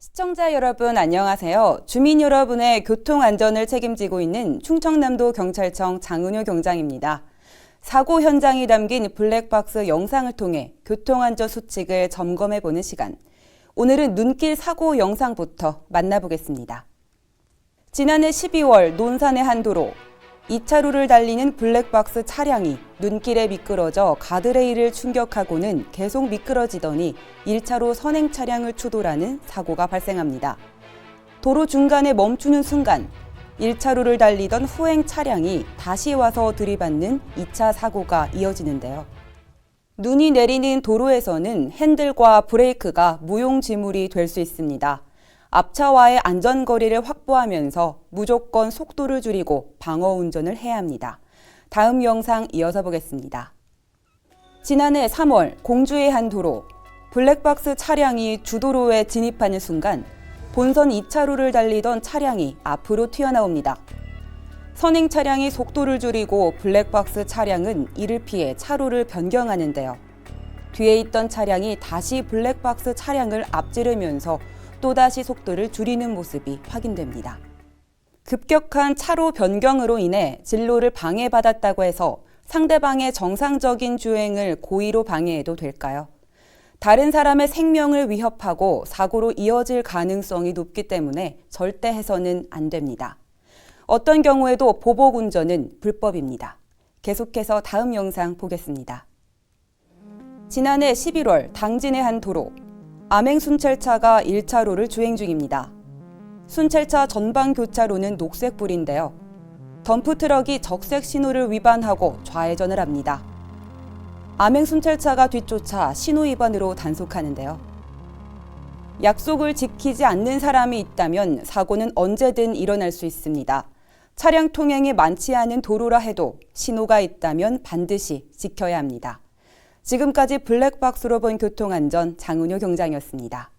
시청자 여러분 안녕하세요. 주민 여러분의 교통 안전을 책임지고 있는 충청남도 경찰청 장은효 경장입니다. 사고 현장이 담긴 블랙박스 영상을 통해 교통 안전 수칙을 점검해 보는 시간. 오늘은 눈길 사고 영상부터 만나보겠습니다. 지난해 12월 논산의 한 도로 2차로를 달리는 블랙박스 차량이 눈길에 미끄러져 가드레일을 충격하고는 계속 미끄러지더니 1차로 선행 차량을 추돌하는 사고가 발생합니다. 도로 중간에 멈추는 순간 1차로를 달리던 후행 차량이 다시 와서 들이받는 2차 사고가 이어지는데요. 눈이 내리는 도로에서는 핸들과 브레이크가 무용지물이 될 수 있습니다. 앞차와의 안전거리를 확보하면서 무조건 속도를 줄이고 방어 운전을 해야 합니다. 다음 영상 이어서 보겠습니다. 지난해 3월 공주의 한 도로 블랙박스 차량이 주도로에 진입하는 순간 본선 2차로를 달리던 차량이 앞으로 튀어나옵니다. 선행 차량이 속도를 줄이고 블랙박스 차량은 이를 피해 차로를 변경하는데요. 뒤에 있던 차량이 다시 블랙박스 차량을 앞지르면서 또다시 속도를 줄이는 모습이 확인됩니다. 급격한 차로 변경으로 인해 진로를 방해받았다고 해서 상대방의 정상적인 주행을 고의로 방해해도 될까요? 다른 사람의 생명을 위협하고 사고로 이어질 가능성이 높기 때문에 절대 해서는 안 됩니다. 어떤 경우에도 보복 운전은 불법입니다. 계속해서 다음 영상 보겠습니다. 지난해 11월 당진의 한 도로 암행 순찰차가 1차로를 주행 중입니다. 순찰차 전방 교차로는 녹색불인데요. 덤프트럭이 적색 신호를 위반하고 좌회전을 합니다. 암행 순찰차가 뒤쫓아 신호 위반으로 단속하는데요. 약속을 지키지 않는 사람이 있다면 사고는 언제든 일어날 수 있습니다. 차량 통행이 많지 않은 도로라 해도 신호가 있다면 반드시 지켜야 합니다. 지금까지 블랙박스로 본 교통안전 장은효 경장이었습니다.